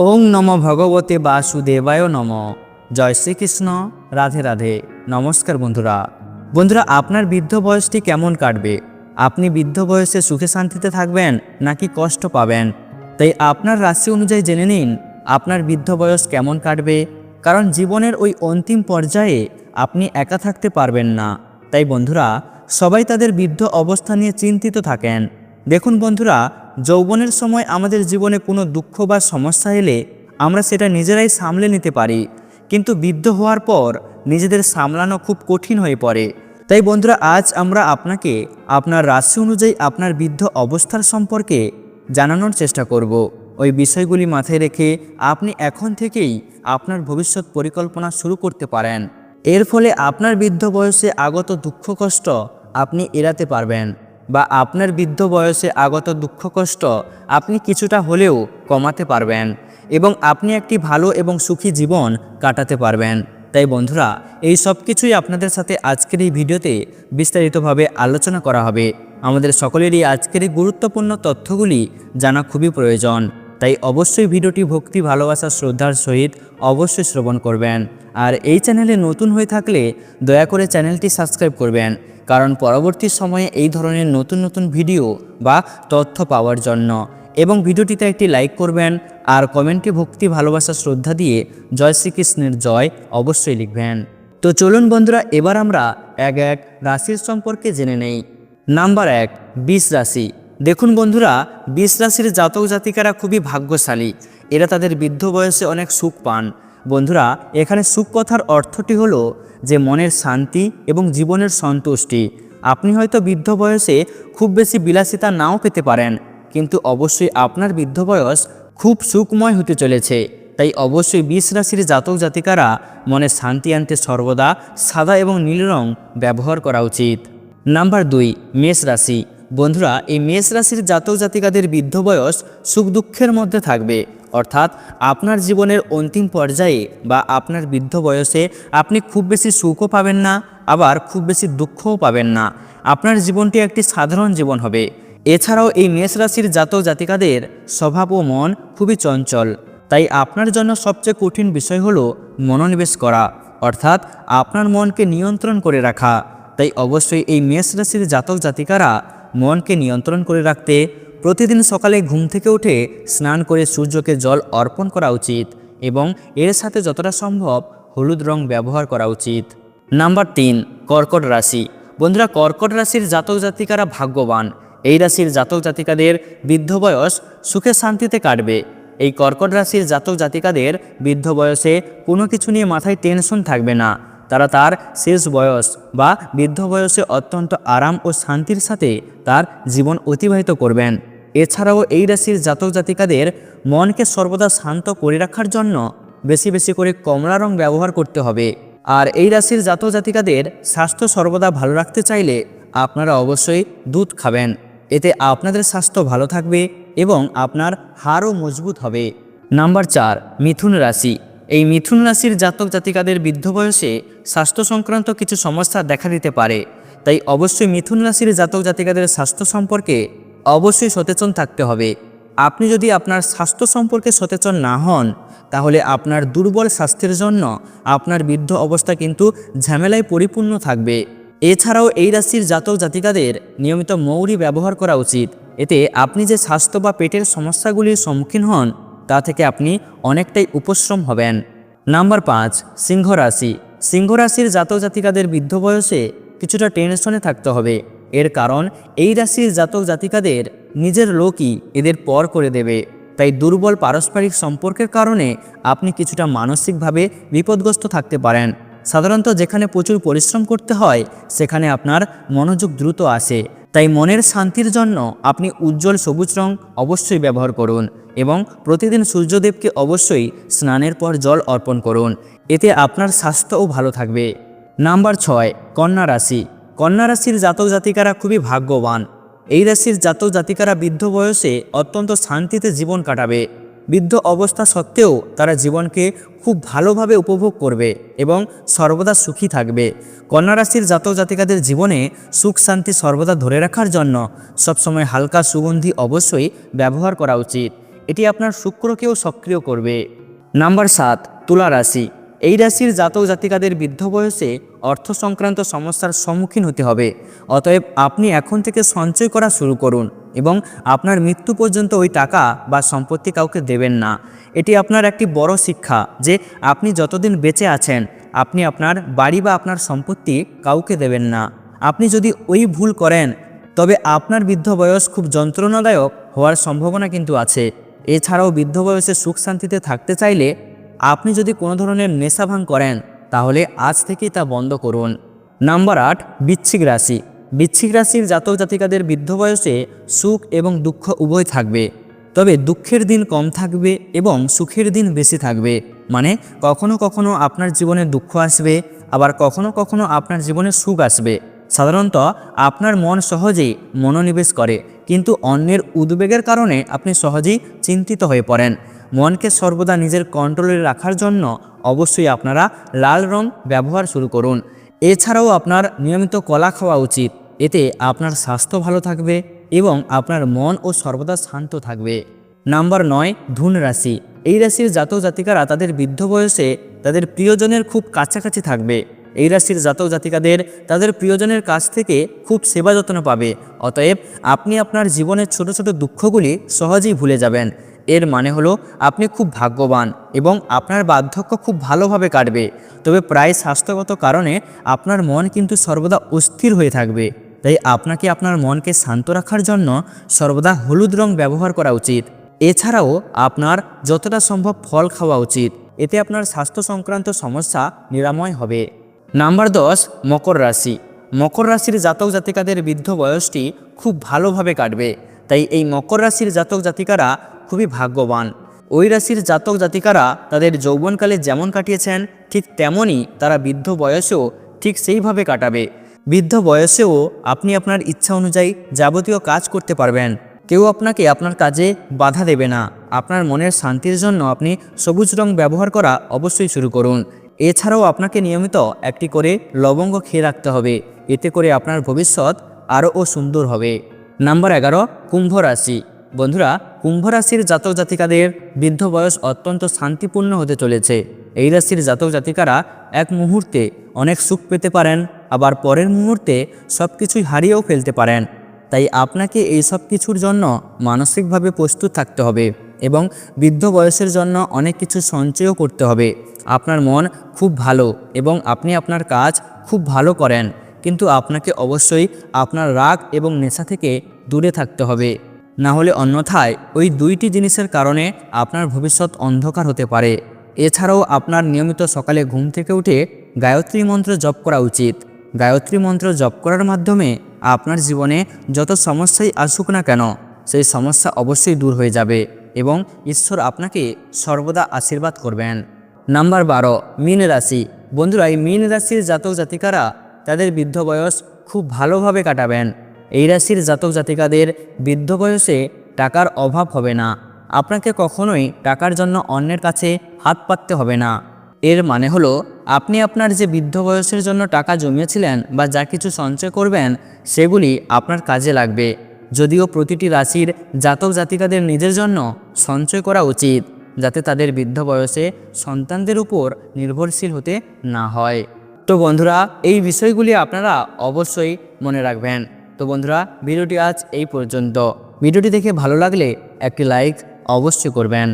ওং নম ভগবতে বাসুদেবায় নম। জয় শ্রীকৃষ্ণ, রাধে রাধে। নমস্কার বন্ধুরা। বন্ধুরা, আপনার বৃদ্ধ বয়সটি কেমন কাটবে? আপনি বৃদ্ধ বয়সে সুখে শান্তিতে থাকবেন নাকি কষ্ট পাবেন? তাই আপনার রাশি অনুযায়ী জেনে নিন, আপনার বৃদ্ধ বয়স কেমন কাটবে? কারণ জীবনের ওই অন্তিম পর্যায়ে আপনি একা থাকতে পারবেন না। তাই বন্ধুরা, সবাই তাদের বৃদ্ধ অবস্থা নিয়ে চিন্তিত থাকেন। দেখুন বন্ধুরা, যৌবনের সময় আমাদের জীবনে কোনো দুঃখ বা সমস্যা এলে আমরা সেটা নিজেরাই সামলে নিতে পারি। কিন্তু বৃদ্ধ হওয়ার পর নিজেদের সামলানো খুব কঠিন হয়ে পড়ে। তাই বন্ধুরা, আজ আমরা আপনাকে আপনার রাশি অনুযায়ী আপনার বৃদ্ধ অবস্থার সম্পর্কে জানানোর চেষ্টা করব। ওই বিষয়গুলি মাথায় রেখে আপনি এখন থেকেই আপনার ভবিষ্যৎ পরিকল্পনা শুরু করতে পারেন। এর ফলে আপনার বৃদ্ধ বয়সে আগত দুঃখ কষ্ট আপনি এড়াতে পারবেন। বা আপনার বৃদ্ধ বয়সে আগত দুঃখ কষ্ট আপনি কিছুটা হলেও কমাতে পারবেন এবং আপনি একটি ভালো এবং সুখী জীবন কাটাতে পারবেন। তাই বন্ধুরা, এই সব কিছুই আপনাদের সাথে আজকের এই ভিডিওতে বিস্তারিতভাবে আলোচনা করা হবে। আমাদের সকলেরই আজকের এই গুরুত্বপূর্ণ তথ্যগুলি জানা খুবই প্রয়োজন। তাই অবশ্যই ভিডিওটি ভক্তি, ভালোবাসা, শ্রদ্ধার সহিত অবশ্যই শ্রবণ করবেন। আর এই চ্যানেলে নতুন হয়ে থাকলে দয়া করে চ্যানেলটি সাবস্ক্রাইব করবেন। কারণ পরবর্তী সময়ে এই ধরনের নতুন নতুন ভিডিও বা তথ্য পাওয়ার জন্য। এবং ভিডিওটিতে একটি লাইক করবেন আর কমেন্টে ভক্তি, ভালোবাসা, শ্রদ্ধা দিয়ে জয় শ্রীকৃষ্ণের জয় অবশ্যই লিখবেন। তো চলুন বন্ধুরা, এবার আমরা এক এক রাশির সম্পর্কে জেনে নেই। নাম্বার এক, বিষ রাশি। দেখুন বন্ধুরা, বিষ রাশির জাতক জাতিকারা খুবই ভাগ্যশালী। এরা তাদের বৃদ্ধ বয়সে অনেক সুখ পান। বন্ধুরা, এখানে সুখ কথার অর্থটি হলো যে মনের শান্তি এবং জীবনের সন্তুষ্টি। আপনি হয়তো বৃদ্ধ বয়সে খুব বেশি বিলাসিতা নাও পেতে পারেন, কিন্তু অবশ্যই আপনার বৃদ্ধ বয়স খুব সুখময় হতে চলেছে। তাই অবশ্যই বিষ রাশির জাতক জাতিকারা মনে শান্তি আনতে সর্বদা সাদা এবং নীল রং ব্যবহার করা উচিত। নাম্বার দুই, মেষ রাশি। বন্ধুরা, এই মেষ রাশির জাতক জাতিকাদের বৃদ্ধ বয়স সুখ দুঃখের মধ্যে থাকবে। অর্থাৎ আপনার জীবনের অন্তিম পর্যায়ে বা আপনার বৃদ্ধ বয়সে আপনি খুব বেশি সুখও পাবেন না, আবার খুব বেশি দুঃখও পাবেন না। আপনার জীবনটি একটি সাধারণ জীবন হবে। এছাড়াও এই মেষ রাশির জাতক জাতিকাদের স্বভাব ও মন খুবই চঞ্চল। তাই আপনার জন্য সবচেয়ে কঠিন বিষয় হলো মনোনিবেশ করা, অর্থাৎ আপনার মনকে নিয়ন্ত্রণ করে রাখা। তাই অবশ্যই এই মেষ রাশির জাতক জাতিকারা মনকে নিয়ন্ত্রণ করে রাখতে প্রতিদিন সকালে ঘুম থেকে উঠে স্নান করে সূর্যকে জল অর্পণ করা উচিত এবং এর সাথে যতটা সম্ভব হলুদ রং ব্যবহার করা উচিত। নাম্বার তিন, কর্কট রাশি। বন্ধুরা, কর্কট রাশির জাতক জাতিকারা ভাগ্যবান। এই রাশির জাতক জাতিকাদের বৃদ্ধ বয়স সুখে শান্তিতে কাটবে। এই কর্কট রাশির জাতক জাতিকাদের বৃদ্ধ বয়সে কোনো কিছু নিয়ে মাথায় টেনশন থাকবে না। তারা তার শেষ বয়স বা বৃদ্ধ বয়সে অত্যন্ত আরাম ও শান্তির সাথে তার জীবন অতিবাহিত করবেন। এছাড়াও এই রাশির জাতক জাতিকাদের মনকে সর্বদা শান্ত করে রাখার জন্য বেশি বেশি করে কমলা রং ব্যবহার করতে হবে। আর এই রাশির জাতক জাতিকাদের স্বাস্থ্য সর্বদা ভালো রাখতে চাইলে আপনারা অবশ্যই দুধ খাবেন। এতে আপনাদের স্বাস্থ্য ভালো থাকবে এবং আপনার হাড়ও মজবুত হবে। নাম্বার চার, মিথুন রাশি। এই মিথুন রাশির জাতক জাতিকাদের বৃদ্ধ বয়সে স্বাস্থ্য সংক্রান্ত কিছু সমস্যা দেখা দিতে পারে। তাই অবশ্যই মিথুন রাশির জাতক জাতিকাদের স্বাস্থ্য সম্পর্কে অবশ্যই সচেতন থাকতে হবে। আপনি যদি আপনার স্বাস্থ্য সম্পর্কে সচেতন না হন, তাহলে আপনার দুর্বল স্বাস্থ্যের জন্য আপনার বৃদ্ধ অবস্থা কিন্তু ঝামেলায় পরিপূর্ণ থাকবে। এছাড়াও এই রাশির জাতক জাতিকাদের নিয়মিত মৌরি ব্যবহার করা উচিত। এতে আপনি যে স্বাস্থ্য বা পেটের সমস্যাগুলির সম্মুখীন হন, তা থেকে আপনি অনেকটাই উপশ্রম হবেন। নাম্বার পাঁচ, সিংহ রাশি। সিংহ রাশির জাতক জাতিকাদের বৃদ্ধ বয়সে কিছুটা টেনশনে থাকতে হবে। এর কারণ, এই রাশির জাতক জাতিকাদের নিজের লোকই এদের পর করে দেবে। তাই দুর্বল পারস্পরিক সম্পর্কের কারণে আপনি কিছুটা মানসিকভাবে বিপদগ্রস্ত থাকতে পারেন। সাধারণত যেখানে প্রচুর পরিশ্রম করতে হয়, সেখানে আপনার মনোযোগ দ্রুত আসে। তাই মনের শান্তির জন্য আপনি উজ্জ্বল সবুজ রং অবশ্যই ব্যবহার করুন এবং প্রতিদিন সূর্যদেবকে অবশ্যই স্নানের পর জল অর্পণ করুন। এতে আপনার স্বাস্থ্যও ভালো থাকবে। নাম্বার ছয়, কন্যা রাশি। কন্যা রাশির জাতক জাতিকারা খুবই ভাগ্যবান। এই রাশির জাতক জাতিকারা বৃদ্ধ বয়সে অত্যন্ত শান্তিতে জীবন কাটাবে। বৃদ্ধ অবস্থা সত্ত্বেও তারা জীবনকে খুব ভালোভাবে উপভোগ করবে এবং সর্বদা সুখী থাকবে। কন্যা রাশির জাতক জাতিকাদের জীবনে সুখ শান্তি সর্বদা ধরে রাখার জন্য সবসময় হালকা সুগন্ধি অবশ্যই ব্যবহার করা উচিত। এটি আপনার শুক্রকেও সক্রিয় করবে। নাম্বার সাত, তুলা রাশি। এই রাশির জাতক জাতিকাদের বৃদ্ধ বয়সে অর্থ সংক্রান্ত সমস্যার সম্মুখীন হতে হবে। অতএব আপনি এখন থেকে সঞ্চয় করা শুরু করুন এবং আপনার মৃত্যু পর্যন্ত ওই টাকা বা সম্পত্তি কাউকে দেবেন না। এটি আপনার একটি বড় শিক্ষা যে আপনি যতদিন বেঁচে আছেন, আপনি আপনার বাড়ি বা আপনার সম্পত্তি কাউকে দেবেন না। আপনি যদি ওই ভুল করেন, তবে আপনার বৃদ্ধ বয়স খুব যন্ত্রণাদায়ক হওয়ার সম্ভাবনা কিন্তু আছে। এছাড়াও বৃদ্ধ বয়সে সুখ শান্তিতে থাকতে চাইলে আপনি যদি কোনো ধরনের নেশা ভাঙ করেন, তাহলে আজ থেকেই তা বন্ধ করুন। নাম্বার আট বৃশ্চিক রাশি। বৃশ্চিক রাশির জাতক জাতিকাদের বৃদ্ধ বয়সে সুখ এবং দুঃখ উভয় থাকবে। তবে দুঃখের দিন কম থাকবে এবং সুখের দিন বেশি থাকবে। মানে কখনো কখনো আপনার জীবনে দুঃখ আসবে, আবার কখনো কখনো আপনার জীবনে সুখ আসবে। সাধারণত আপনার মন সহজেই মনোনিবেশ করে, কিন্তু অন্যের উদ্বেগের কারণে আপনি সহজেই চিন্তিত হয়ে পড়েন। মনকে সর্বদা নিজের কন্ট্রোলে রাখার জন্য অবশ্যই আপনারা লাল রং ব্যবহার শুরু করুন। এছাড়াও আপনার নিয়মিত কলা খাওয়া উচিত। এতে আপনার স্বাস্থ্য ভালো থাকবে এবং আপনার মন ও সর্বদা শান্ত থাকবে। নাম্বার নয়, ধুন রাশি। এই রাশির জাতক জাতিকারা তাদের বৃদ্ধ বয়সে তাদের প্রিয়জনের খুব কাছাকাছি থাকবে। এই রাশির জাতক জাতিকাদের তাদের প্রিয়জনের কাছ থেকে খুব সেবা যত্ন পাবে। অতএব আপনি আপনার জীবনের ছোট ছোট দুঃখগুলি সহজেই ভুলে যাবেন। এর মানে হলো আপনি খুব ভাগ্যবান এবং আপনার বার্ধক্য খুব ভালোভাবে কাটবে। তবে প্রায় স্বাস্থ্যগত কারণে আপনার মন কিন্তু সর্বদা অস্থির হয়ে থাকবে। তাই আপনাকে আপনার মনকে শান্ত রাখার জন্য সর্বদা হলুদ রং ব্যবহার করা উচিত। এছাড়াও আপনার যতটা সম্ভব ফল খাওয়া উচিত। এতে আপনার স্বাস্থ্য সংক্রান্ত সমস্যা নিরাময় হবে। নাম্বার দশ, মকর রাশি। মকর রাশির জাতক জাতিকাদের বৃদ্ধ বয়সটি খুব ভালোভাবে কাটবে। তাই এই মকর রাশির জাতক জাতিকারা খুবই ভাগ্যবান। ওই রাশির জাতক জাতিকারা তাদের যৌবনকালে যেমন কাটিয়েছেন, ঠিক তেমনই তারা বৃদ্ধ বয়সেও ঠিক সেইভাবে কাটাবে। বৃদ্ধ বয়সেও আপনি আপনার ইচ্ছা অনুযায়ী যাবতীয় কাজ করতে পারবেন। কেউ আপনাকে আপনার কাজে বাধা দেবে না। আপনার মনের শান্তির জন্য আপনি সবুজ রং ব্যবহার করা অবশ্যই শুরু করুন। এছাড়াও আপনাকে নিয়মিত একটি করে লবঙ্গ খেয়ে রাখতে হবে। এতে করে আপনার ভবিষ্যৎ আরও সুন্দর হবে। নাম্বার এগারো, কুম্ভ রাশি। বন্ধুরা কুম্ভ রাশির জাতক জাতিকাদের বৃদ্ধ বয়স অত্যন্ত শান্তিপূর্ণ হতে চলেছে। এই রাশির জাতক জাতিকারা এক মুহূর্তে অনেক সুখ পেতে পারেন, আবার পরের মুহূর্তে সব কিছুই হারিয়েও ফেলতে পারেন। তাই আপনাকে এই সব কিছুর জন্য মানসিকভাবে প্রস্তুত থাকতে হবে এবং বৃদ্ধ বয়সের জন্য অনেক কিছু সঞ্চয়ও করতে হবে। আপনার মন খুব ভালো এবং আপনি আপনার কাজ খুব ভালো করেন, কিন্তু আপনাকে অবশ্যই আপনার রাগ এবং নেশা থেকে দূরে থাকতে হবে। না হলে অন্যথায় ওই দুইটি জিনিসের কারণে আপনার ভবিষ্যৎ অন্ধকার হতে পারে। এছাড়াও আপনার নিয়মিত সকালে ঘুম থেকে উঠে গায়ত্রী মন্ত্র জপ করা উচিত। গায়ত্রী মন্ত্র জপ করার মাধ্যমে আপনার জীবনে যত সমস্যাই আসুক না কেন, সেই সমস্যা অবশ্যই দূর হয়ে যাবে এবং ঈশ্বর আপনাকে সর্বদা আশীর্বাদ করবেন। নাম্বার বারো, মীন রাশি। বন্ধুরা, এই মীন রাশির জাতক জাতিকারা তাদের বৃদ্ধ বয়স খুব ভালোভাবে কাটাবেন। এই রাশির জাতক জাতিকাদের বৃদ্ধ বয়সে টাকার অভাব হবে না। আপনাকে কখনোই টাকার জন্য অন্যের কাছে হাত পাততে হবে না। এর মানে হলো, আপনি আপনার যে বৃদ্ধ বয়সের জন্য টাকা জমিয়েছিলেন বা যা কিছু সঞ্চয় করবেন, সেগুলি আপনার কাজে লাগবে। যদিও প্রতিটি রাশির জাতক জাতিকাদের নিজের জন্য সঞ্চয় করা উচিত, যাতে তাদের বৃদ্ধ বয়সে সন্তানদের উপর নির্ভরশীল হতে না হয়। তো বন্ধুরা, এই বিষয়গুলি আপনারা অবশ্যই মনে রাখবেন। তো বন্ধুরা ভিডিওটি আজ এই পর্যন্ত। ভিডিওটি দেখে ভালো লাগলে একটি লাইক অবশ্যই করবেন।